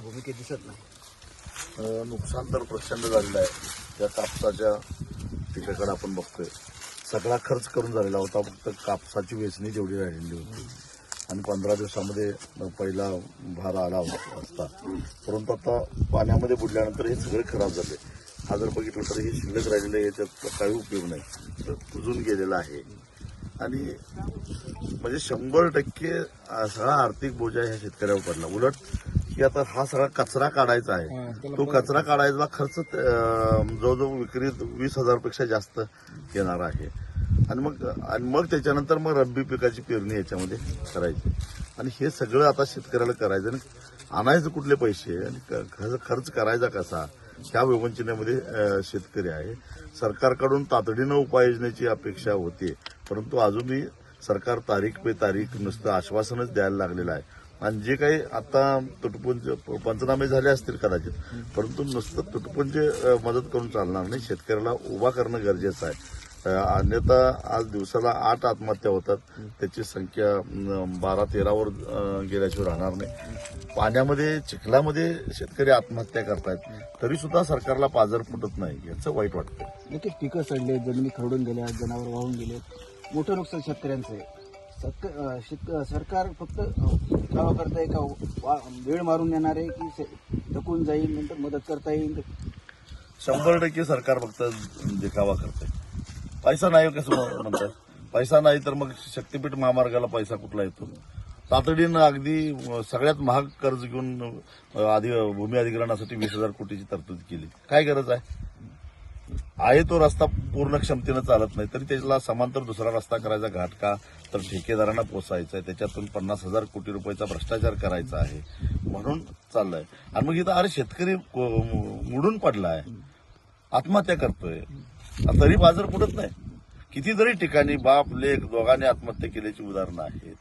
भूमिकेत दिसत नाही. नुकसान तर प्रचंड झालेलं आहे. त्या कापसाच्या पिकाकडे आपण बघतोय. सगळा खर्च करून झालेला होता. फक्त कापसाची वेचणी जेवढी राहिलेली होती. आणि पंधरा दिवसामध्ये पहिला भार आला होता असता परंतु आता पाण्यामध्ये बुडल्यानंतर हे सगळे खराब झाले. हा जर बघितलं तर हे शिल्लक राहिलेलं आहे याच्यात काही उपयोग नाही. तर कुजून गेलेलं आहे. आणि म्हणजे शंभर टक्के सगळा आर्थिक बोजा ह्या शेतकऱ्यावर पडला. उलट की आता हा सगळा कचरा काढायचा आहे. तो कचरा काढायचा खर्च जवळजवळ विक्रीत वीस हजारपेक्षा जास्त येणार आहे. आणि मग आणि मग त्याच्यानंतर मग रब्बी पिकाची पेरणी याच्यामध्ये करायची. आणि हे सगळं आता शेतकऱ्याला करायचं आणि आणायचं कुठले पैसे आणि खर्च करायचा कसा ह्या विवंचनेमध्ये शेतकरी आहे. सरकारकडून तातडीनं उपाययोजनेची अपेक्षा होती परंतु अजूनही सरकार तारीख पे तारीख नुसतं आश्वासनच द्यायला लागलेलं आहे. आणि जे काही आता तुटपुंज पंचनामे झाले असतील कदाचित परंतु नुसतं तुटपुंज मदत करून चालणार नाही. शेतकऱ्याला उभा करणं गरजेचं आहे. अन्यथा आज दिवसाला आठ आत्महत्या होतात. त्याची संख्या बारा तेरावर गेल्याशिवाय राहणार नाही. पाण्यामध्ये चिखलामध्ये शेतकरी आत्महत्या करतायत. तरी सुद्धा सरकारला पाजर फुटत नाही याचं वाईट वाटतं. नक्कीच पिकं सडले जमिनी खरडून गेल्या जनावर वाहून गेले मोठं नुकसान शेतकऱ्यांचं आहे. सक- शिक सरकार फक्त अं, दावा करताय का वा- वेळ मारून येणारे आहे की शे- थकून जाईल नंतर मदत करता येईल? शंभर टक्के सरकार फक्त देखावा करते पैसा नाही हो कसं म्हणतात. पैसा नाही तर मग शक्तीपीठ महामार्गाला पैसा कुठला येतो? तातडीनं अगदी सगळ्यात महाग कर्ज घेऊन आधी भूमी अधिग्रहणासाठी वीस हजार कोटीची तरतूद केली. काय गरज आहे? आहे तो रस्ता पूर्ण क्षमतेनं चालत नाही तरी त्याला समांतर दुसरा रस्ता करायचा घाट का? तर ठेकेदारांना पोसायचा आहे त्याच्यातून पन्नास हजार कोटी रुपयाचा भ्रष्टाचार करायचा आहे म्हणून चाललंय. आणि मग इथं अरे शेतकरी को- मुडून पडला आहे आत्महत्या करतोय. तरी बाजार फुटत नाही. कितीतरी ठिकाणी बाप लेख दोघांनी आत्महत्या केल्याची उदाहरणं आहेत.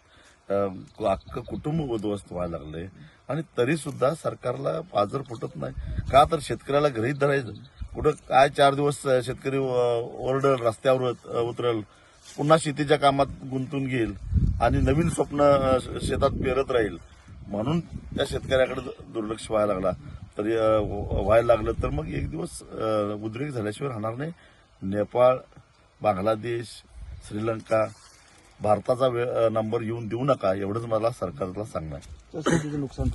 अख्खं कुटुंब उद्ध्वस्त व्हायला लागले आणि तरी सुद्धा सरकारला पाजर फुटत नाही. का तर शेतकऱ्याला घरीच धरायचं? कुठं काय चार दिवस शेतकरी ओरडल रस्त्यावर उतरल. पुन्हा शेतीच्या कामात गुंतून घेईल आणि नवीन स्वप्न शेतात पेरत राहील. म्हणून त्या शेतकऱ्याकडे दुर्लक्ष व्हायला लागला. तरी व्हायला लागलं तर मग एक दिवस उद्रेक झाल्याशिवाय राहणार नाही. नेपाळ बांगलादेश श्रीलंका भारताचा वे- नंबर येऊन देऊ नका एवढंच मला सरकारला सांगणार शेतीचं नुकसान